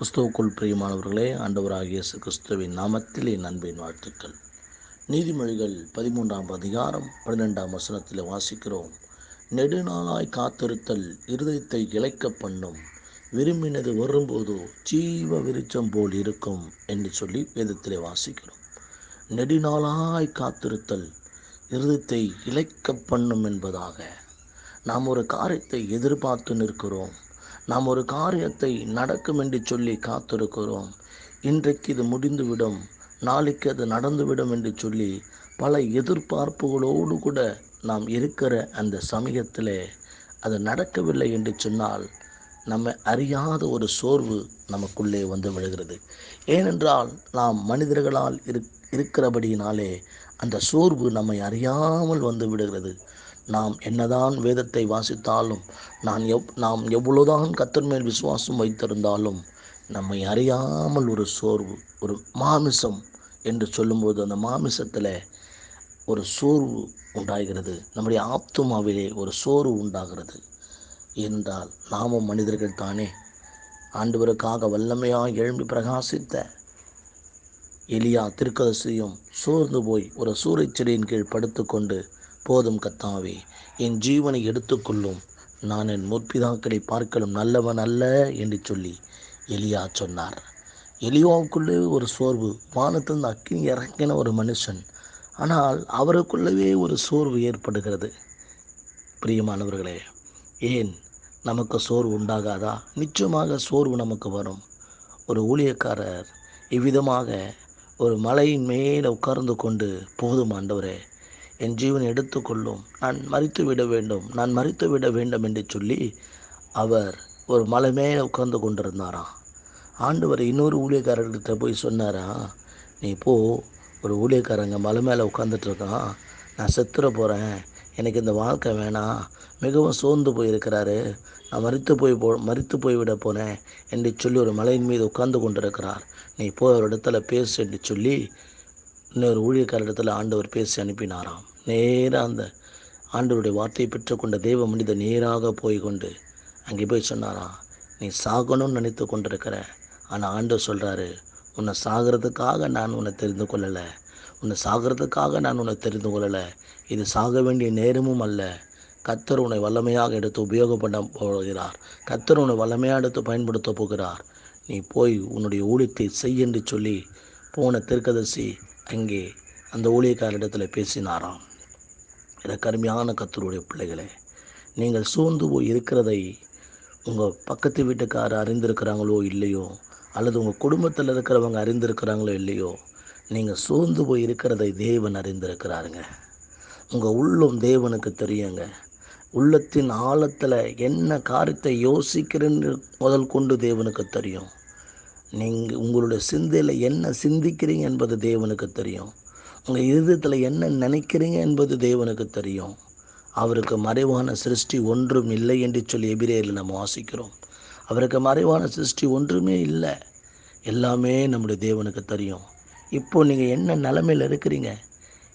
கிறிஸ்துவுக்குள் பிரியமானவர்களே ஆண்டவராகிய இயேசு கிறிஸ்துவின் நாமத்தில் என் அன்பின் வாழ்த்துக்கள். நீதிமொழிகள் பதிமூன்றாம் அதிகாரம் பன்னிரெண்டாம் வசனத்தில் வாசிக்கிறோம். நெடுநாளாய் காத்திருத்தல் இருதயத்தை இழைக்க பண்ணும். விரும்பினது வரும்போது ஜீவ விருச்சம் போல் இருக்கும் என்று சொல்லி வேதத்திலே வாசிக்கிறோம். நெடுநாளாய் காத்திருத்தல் இருதயத்தை இழைக்க பண்ணும் என்பதாக. நாம் ஒரு காரியத்தை எதிர்பார்த்து நிற்கிறோம். நாம் ஒரு காரியத்தை நடக்கும் என்று சொல்லி காத்திருக்கிறோம். இன்றைக்கு இது முடிந்துவிடும். நாளைக்கு அது நடந்துவிடும் என்று சொல்லி பல எதிர்பார்ப்புகளோடு கூட நாம் இருக்கிற அந்த சமயத்தில் அது நடக்கவில்லை என்று சொன்னால் நம்ம அறியாத ஒரு சோர்வு நமக்குள்ளே வந்து விடுகிறது ஏனென்றால் நாம் மனிதர்களால் இரு இருக்கிறபடியினாலே அந்த சோர்வு நம்மை அறியாமல் வந்து விடுகிறது. நாம் என்னதான் வேதத்தை வாசித்தாலும் நான் எவ் நாம் எவ்வளோதான் கத்தர் மேல் விசுவாசம் வைத்திருந்தாலும் நம்மை அறியாமல் ஒரு சோர்வு ஒரு மாமிசம் என்று சொல்லும்போது அந்த மாமிசத்தில் ஒரு சோர்வு உண்டாகிறது. நம்முடைய ஆத்துமாவிலே ஒரு சோர்வு உண்டாகிறது. என்றால் நாமும் மனிதர்கள் தானே. ஆண்டவருக்காக வல்லமையாக எழும்பி பிரகாசித்த எலியா திருக்கதசியும் சோர்ந்து போய் ஒரு சூறைச்செடியின் கீழ் படுத்துக்கொண்டு போதும் கத்தாவே என் ஜீவனை எடுத்துக்கொள்ளும். நான் என் முற்பிதாக்களை பார்க்கலும் நல்லவன் அல்ல என்று சொல்லி எலியா சொன்னார். எலியாவுக்குள்ளே ஒரு சோர்வு வானத்திலிருந்து அக்கினி இறங்கின ஒரு மனுஷன். ஆனால் அவருக்குள்ளவே ஒரு சோர்வு ஏற்படுகிறது. பிரியமானவர்களே ஏன் நமக்கு சோர்வு உண்டாகாதா? நிச்சயமாக சோர்வு நமக்கு வரும். ஒரு ஊழியக்காரர் இவ்விதமாக ஒரு மலையின் மேலே உட்கார்ந்து கொண்டு போதும் ஆண்டவரே என் ஜீவனை எடுத்துக்கொள்ளும். நான் மறித்து விட வேண்டும். நான் மறித்து விட வேண்டும் என்று சொல்லி அவர் ஒரு மலை மேலே உட்கார்ந்து கொண்டிருந்தாராம் ஆண்டவர் இன்னொரு ஊழியக்காரர்கிட்ட போய் சொன்னாரா? நீ போ ஒரு ஊழியக்காரங்க மலை மேலே உட்காந்துட்டு இருக்கான். நான் செத்துற போகிறேன் எனக்கு இந்த வாழ்க்கை வேணாம். மிகவும் சோர்ந்து போயிருக்கிறாரு. நான் மறித்து போய் போ மறித்து போய்விட போனேன் என்று சொல்லி ஒரு மலையின் மீது உட்கார்ந்து கொண்டிருக்கிறார். நீ போய் ஒரு இடத்துல பேசு என்று சொல்லி இன்னொரு ஊழியக்காரிடத்தில் ஆண்டவர் பேசி அனுப்பினாராம். நேராக அந்த ஆண்டவருடைய வார்த்தையை பெற்றுக்கொண்ட தெய்வ மனிதன் நேராக போய் கொண்டு அங்கே போய் சொன்னாராம் நீ சாகணும்னு நினைத்து கொண்டிருக்கிற. ஆனால் ஆண்டவர் சொல்கிறாரு உன்னை சாகிறதுக்காக நான் உன்னை தெரிந்து கொள்ளலை. உன்னை சாகிறதுக்காக நான் உன்னை தெரிந்து கொள்ளலை. இது சாக வேண்டிய நேரமும் அல்ல. கத்தர் உன்னை வல்லமையாக எடுத்து உபயோகப்பட போகிறார். கத்தர் உன்னை வல்லமையாக எடுத்து பயன்படுத்த போகிறார். நீ போய் உன்னுடைய ஊழியத்தை செய் என்று சொல்லி போன திருக்கதர்சி அங்கே அந்த ஊழியக்காரிடத்தில் பேசினாராம். இதை கருமையான கத்தருடைய பிள்ளைகளே நீங்கள் சூழ்ந்து போய் இருக்கிறதை உங்கள் பக்கத்து வீட்டுக்காரர் அறிந்திருக்கிறாங்களோ இல்லையோ அல்லது உங்கள் குடும்பத்தில் இருக்கிறவங்க அறிந்திருக்கிறாங்களோ இல்லையோ நீங்கள் சோர்ந்து போய் இருக்கிறதை தேவன் அறிந்திருக்கிறாருங்க. உங்கள் உள்ளம் தேவனுக்கு தெரியுங்க. உள்ளத்தின் ஆழத்தில் என்ன காரியத்தை யோசிக்கிறேன்னு முதல் கொண்டு தேவனுக்கு தெரியும். நீங்கள் உங்களுடைய சிந்தையில் என்ன சிந்திக்கிறீங்க என்பது தேவனுக்கு தெரியும். உங்கள் இருதயத்தில் என்ன நினைக்கிறீங்க என்பது தேவனுக்கு தெரியும். அவருக்கு மறைவான சிருஷ்டி ஒன்றும் இல்லை என்று சொல்லி எபிரேயில் நம்ம வாசிக்கிறோம். அவருக்கு மறைவான சிருஷ்டி ஒன்றுமே இல்லை. எல்லாமே நம்முடைய தேவனுக்கு தெரியும். இப்போ நீங்கள் என்ன நிலமையில் இருக்கிறீங்க?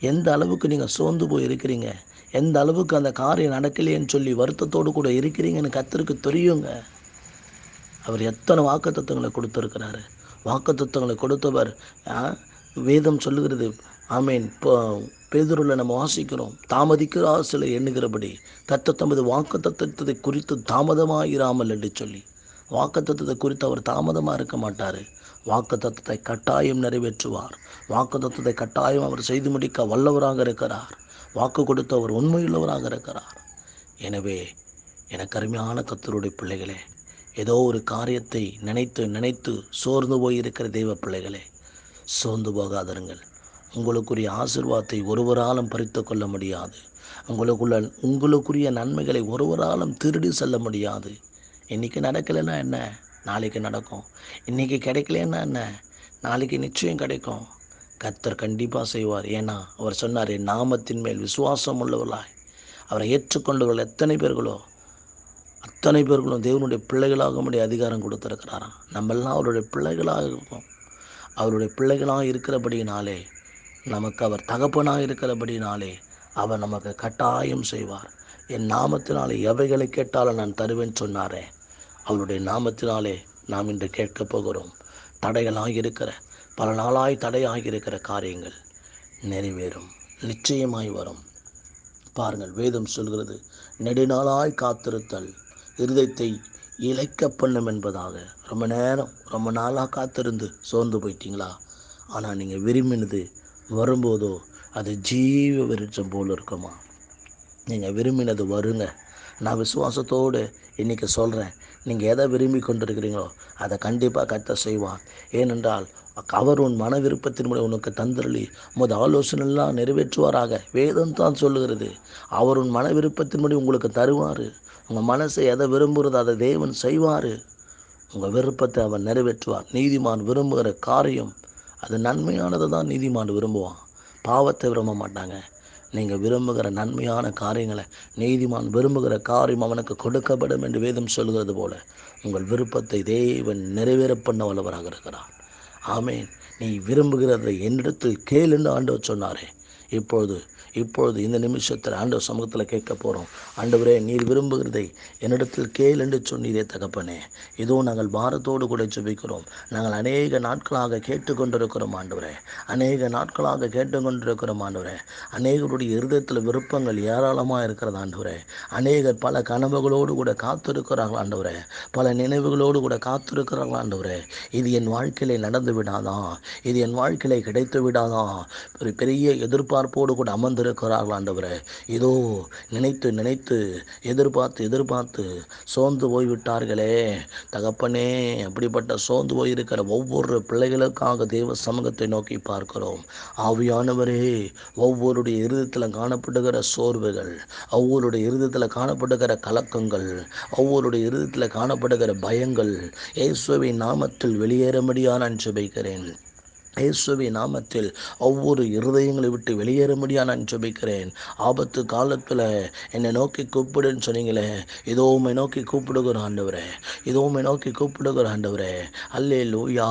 எந்த அளவுக்கு நீங்கள் சோர்ந்து போய் இருக்கிறீங்க? எந்த அளவுக்கு அந்த காரியம் நடக்கலையேன்னு சொல்லி வருத்தத்தோடு கூட இருக்கிறீங்கன்னு கத்திற்கு தெரியுங்க. அவர் எத்தனை வாக்கு தத்துவங்களை கொடுத்துருக்கிறாரு? வாக்கு தத்துவங்களை கொடுத்தவர் வேதம் சொல்லுகிறது ஆமீன். இப்போ பேதூரில் நம்ம வாசிக்கிறோம். தாமதிக்கிறார் சில எண்ணுகிறபடி. தத்த தமது வாக்கு தத்துவத்தை குறித்து தாமதமாயிராமல் என்று சொல்லி. வாக்கு தத்துவத்தை குறித்து அவர் தாமதமாக இருக்க மாட்டார். வாக்கு தத்துவத்தை கட்டாயம் நிறைவேற்றுவார். வாக்கு தத்துவத்தை கட்டாயம் அவர் செய்து முடிக்க வல்லவராக இருக்கிறார். வாக்கு கொடுத்தவர் உண்மையுள்ளவராக இருக்கிறார். எனவே எனக்கு அருமையான கத்தருடைய பிள்ளைகளே ஏதோ ஒரு காரியத்தை நினைத்து நினைத்து சோர்ந்து போய் இருக்கிற தெய்வ பிள்ளைகளே சோர்ந்து போகாதருங்கள். உங்களுக்குரிய ஆசிர்வாதத்தை ஒருவராலும் பறித்து கொள்ள முடியாது. உங்களுக்குள்ள உங்களுக்குரிய நன்மைகளை ஒருவராலும் திருடி செல்ல முடியாது. இன்றைக்கி நடக்கலைன்னா என்ன? நாளைக்கு நடக்கும். இன்றைக்கி கிடைக்கலன்னா என்ன? நாளைக்கு நிச்சயம் கிடைக்கும். கத்தர் கண்டிப்பாக செய்வார். ஏன்னா அவர் சொன்னார் என் நாமத்தின் மேல் விசுவாசம் உள்ளவர்களாய். அவரை ஏற்றுக்கொண்டவர்கள் எத்தனை பேர்களோ அத்தனை பேர்களும் தேவனுடைய பிள்ளைகளாக முடிய அதிகாரம் கொடுத்துருக்கிறாராம். நம்மெல்லாம் அவருடைய பிள்ளைகளாக இருக்கோம் அவருடைய பிள்ளைகளாக இருக்கிறபடினாலே நமக்கு அவர் தகப்பனாக இருக்கிறபடினாலே அவர் நமக்கு கட்டாயம் செய்வார். என் நாமத்தினாலே எவைகளை கேட்டாலும் நான் தருவேன் சொன்னாரே. அவருடைய நாமத்தினாலே நாம் இன்று கேட்கப் போகிறோம். தடைகளாக இருக்கிற பல நாளாய் தடையாகி இருக்கிற காரியங்கள் நிறைவேறும். நிச்சயமாய் வரும். பாருங்கள் வேதம் சொல்கிறது நெடுநாளாய் காத்திருத்தல். இருதயத்தை இழைக்க பண்ணும் என்பதாக ரொம்ப நேரம் ரொம்ப நாளாக காத்திருந்து சோர்ந்து போயிட்டீங்களா? ஆனால் நீங்கள் விரும்பினது வரும்போதோ அது ஜீவ விருட்சம் போல் இருக்குமா? நீங்கள் விரும்பினது வருங்க. நான் விசுவாசத்தோடு இன்றைக்கி சொல்கிறேன் நீங்கள் எதை விரும்பி கொண்டிருக்கிறீங்களோ அதை கண்டிப்பாக கத்த செய்வார். ஏனென்றால் அவர் உன் மன விருப்பத்தின் மூலம் உனக்கு தந்தருளி உமது ஆலோசனைலாம் நிறைவேற்றுவாராக. வேதம் தான் சொல்லுகிறது. அவர் உன் மன விருப்பத்தின் மூலம் உங்களுக்கு தருவார். உங்கள் மனசை எதை விரும்புகிறதோ அதை தேவன் செய்வார். உங்கள் விருப்பத்தை அவர் நிறைவேற்றுவார். நீதிமான் விரும்புகிற காரியம் அது நன்மையானதை தான் நீதிமான் விரும்புவான். பாவத்தை விரும்ப மாட்டாங்க. நீங்கள் விரும்புகிற நன்மையான காரியங்களை நீதிமான் விரும்புகிற காரியம் அவனுக்கு கொடுக்கப்படும் என்று வேதம் சொல்கிறது போல உங்கள் விருப்பத்தை தேவன் நிறைவேற பண்ண வல்லவராக இருக்கிறார். ஆமேன். நீ விரும்புகிறதை என்னிடத்தில் கேள் என்று ஆண்டவர் சொன்னாரே. இப்பொழுது இப்பொழுது இந்த நிமிஷத்தில் ஆண்டவர் சமூகத்தில் கேட்க போகிறோம் ஆண்டவரே நீர் விரும்புகிறதை என்னிடத்தில் கேள் என்று சொன்னீரே தகப்பனே. இதோ நாங்கள் பாரத்தோடு கூட ஜெபிக்கிறோம். நாங்கள் அநேக நாட்களாக கேட்டுக்கொண்டிருக்கிறோம் ஆண்டவரே. அநேக நாட்களாக கேட்டுக்கொண்டிருக்கிறோம் ஆண்டவரே. அநேகருடைய இருதயத்தில் விருப்பங்கள் ஏராளமாக இருக்கிறது ஆண்டவரே. அநேகர் பல கனவுகளோடு கூட காத்திருக்கிறார்கள் ஆண்டவரே. பல நினைவுகளோடு கூட காத்திருக்கிறார்கள் ஆண்டவரே. இது என் வாழ்க்கையில் நடந்து விடாதா? இது என் வாழ்க்கையில் கிடைத்து விடாதா? ஒரு பெரிய எதிர்பார்ப்போடு கூட அமர்ந்து கொண்டிருக்கிறார்கள் ஆண்டவரே. இதோ நினைத்து நினைத்து எதிர்பார்த்து எதிர்பார்த்து சோர்ந்து போய்விட்டார்களே. தகப்பனே அப்படிப்பட்ட சோர்ந்து போயிருக்கிற ஒவ்வொரு பிள்ளைகளுக்காக தேவ சமூகத்தை நோக்கி பார்க்கிறோம். ஆவியானவரே ஒவ்வொருடைய இருதத்தில் காணப்படுகிற சோர்வுகள் ஒவ்வொருடைய இருதத்தில் காணப்படுகிற கலக்கங்கள் ஒவ்வொருடைய இருதத்தில் காணப்படுகிற பயங்கள் இயேசுவின் நாமத்தில் வெளியேறும்படியாக நான் சுபைக்கிறேன் இயேசுவி நாமத்தில் ஒவ்வொரு இருதயங்களை விட்டு வெளியேற நான் ஜெபிக்கிறேன். ஆபத்து காலத்தில் என்னை நோக்கி கூப்பிடுன்னு சொன்னீங்களே இதோ உம்மை நோக்கி கூப்பிடுகிற ஆண்டவரே இதோ உம்மை நோக்கி கூப்பிடுகிற ஆண்டவரே. அல்லே லூயா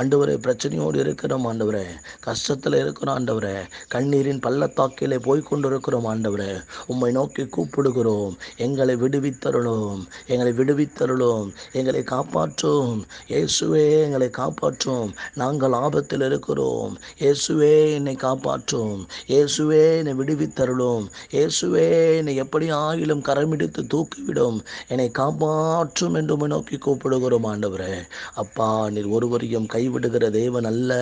ஆண்டவரே பிரச்சனையோடு இருக்கிறோம் ஆண்டவரே கஷ்டத்தில் இருக்கிறோம் ஆண்டவரே கண்ணீரின் பள்ளத்தாக்கிலே போய் கொண்டிருக்கிறோம் ஆண்டவரே. உண்மை நோக்கி கூப்பிடுகிறோம். எங்களை விடுவித்தருளும். எங்களை விடுவித்தருளும். எங்களை காப்பாற்றும். இயேசுவே எங்களை காப்பாற்றும். நாங்கள் ஆபத்தில் பாவத்தில் இருக்கிறோம். இயேசுவே என்னை காப்பாற்றும். இயேசுவே என்னை விடுவித்தருளும். இயேசுவே என்னை எப்படி ஆகிலும் கரமிடித்து தூக்கிவிடும். என்னை காப்பாற்றும் என்று நோக்கி கூப்பிடுகிறோம் ஆண்டவரே. அப்பா நீர் ஒருவரையும் கைவிடுகிற தேவன் அல்ல.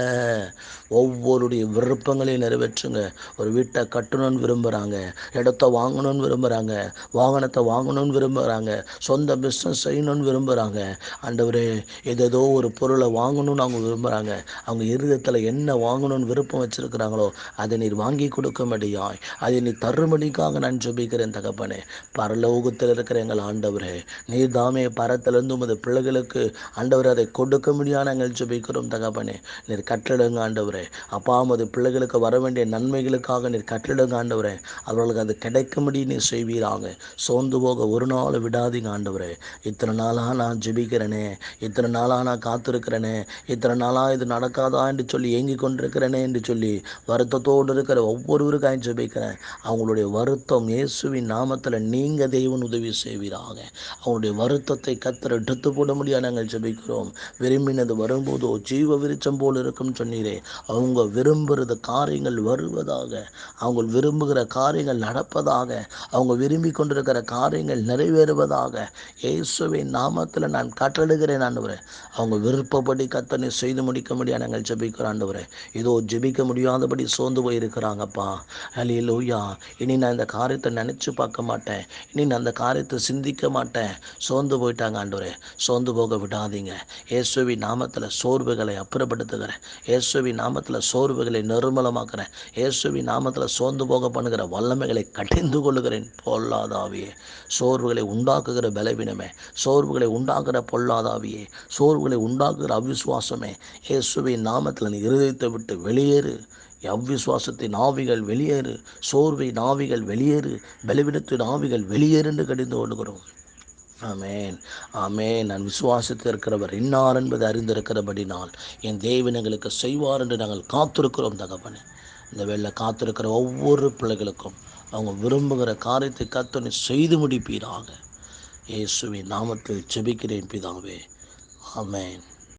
ஒவ்வொருடைய விருப்பங்களையும் நிறைவேற்றுங்க. ஒரு வீட்டை கட்டணும்னு விரும்புகிறாங்க இடத்த வாங்கணும்னு விரும்புகிறாங்க வாகனத்தை வாங்கணும்னு விரும்புகிறாங்க சொந்த பிஸ்னஸ் செய்யணும்னு விரும்புகிறாங்க ஆண்டவரே ஏதேதோ ஒரு பொருளை வாங்கணும்னு அவங்க விரும்புகிறாங்க அவங்க இருதயத்தில் என்ன வாங்கணும்னு விருப்பம் வச்சிருக்கிறாங்களோ அதை நீர் வாங்கி கொடுக்கும்படியாய். அதை நீ தரும்படிக்காக நான் ஜெபிக்கிறேன் தகப்பனே. பரலோகத்தில் இருக்கிற எங்கள் ஆண்டவரே நீர் தாமே பரத்திலிருந்து உமது பிள்ளைகளுக்கு ஆண்டவர் அதை கொடுக்க முடியாது நாங்கள் ஜெபிக்கிறோம் தகப்பனே. நீர் கட்டளிடுங்க ஆண்டவரே. அப்பா உமது பிள்ளைகளுக்கு வர வேண்டிய நன்மைகளுக்காக நீர் கட்டளிடுங்க ஆண்டவரே. அவர்களுக்கு அது கிடைக்கும்படி நீர் செய்வீராங்க சோர்ந்து போக ஒரு நாள் விடாதீங்க ஆண்டவரே. இத்தனை நாளாக நான் ஜெபிக்கிறேனே. இத்தனை நாளாக நான் காத்திருக்கிறேனே. இத்தனை நாளாக இது நடக்காதா என்று சொல்லி ஏங்கிக் கொண்டிருக்கிறேனே என்று சொல்லி வருத்தத்தோடு இருக்கிற ஒவ்வொருவருக்காயும் ஜெபிக்கிறேன் அவங்களுடைய வருத்தம் இயேசுவின் நாமத்தில் நீங்கள் தெய்வன் உதவி செய்வீராக. அவங்களுடைய வருத்தத்தை கத்தர் எடுத்து போட முடியாது நாங்கள் ஜெபிக்கிறோம். விரும்பினது வரும்போதோ ஜீவ விருச்சம் போல் இருக்கும் சொன்னீரே. அவங்க விரும்புகிறது காரியங்கள் வருவதாக. அவங்க விரும்புகிற காரியங்கள் நடப்பதாக. அவங்க விரும்பி கொண்டிருக்கிற காரியங்கள் நிறைவேறுவதாக. இயேசுவின் நாமத்தில் நான் கட்டளிடுகிறேன் ஆண்டவரே அவங்க விருப்பப்படி கத்தனை செய்து முடிக்க முடியாது நாங்கள் ஜெபிக்கிறோம் ஆண்டவரே. ஏதோ ஜெபிக்க முடியாதபடி சோர்ந்து போயிருக்கிறாங்கப்பா. அலி லூயா இனி நான் இந்த காரியத்தை நினச்சி பார்க்க மாட்டேன். இனி நான் அந்த காரியத்தை சிந்திக்க மாட்டேன். சோர்ந்து போயிட்டாங்க ஆண்டவரே. சோர்ந்து போக விடாதீங்க. இயேசுவி நாமத்தில் சோர்வுகளை அப்புறப்படுத்துகிறேன். இயேசுவி நாமத்தில் சோர்வுகளை நிர்மலமாக்குறேன். இயேசுவி நாமத்தில் சோர்ந்து போக பண்ணுகிற வல்லமைகளை கடிந்து கொள்ளுகிறேன். பொல்லாதாவியே சோர்வுகளை உண்டாக்குகிற பலவீனமே. சோர்வுகளை உண்டாக்குற பொல்லாதாவியே சோர்வுகளை உண்டாக்குகிற அவிசுவாசமே. இயேசுவின் நாம நாமத்தில் நீ இருதயத்தை விட்டு வெளியேறு. அவ்விசுவாசத்தின் ஆவிகள் வெளியேறு. சோர்வின் ஆவிகள் வெளியேறு. பலவீனத்தின் ஆவிகள் வெளியேறு என்று கடிந்து கொள்கிறோம். ஆமேன். ஆமேன். நான் விசுவாசத்தில் இருக்கிறவர் இன்னார் என்பது அறிந்திருக்கிறபடினால் என் தேவன் எங்களுக்கு செய்வார் என்று நாங்கள் காத்திருக்கிறோம் தகப்பனே. இந்த வேலை காத்திருக்கிற ஒவ்வொரு பிள்ளைகளுக்கும் அவங்க விரும்புகிற காரியத்தை கத்தனை செய்து முடிப்பீராக. இயேசுவின் நாமத்தில் செபிக்கிறேன் பிதாவே. ஆமேன்.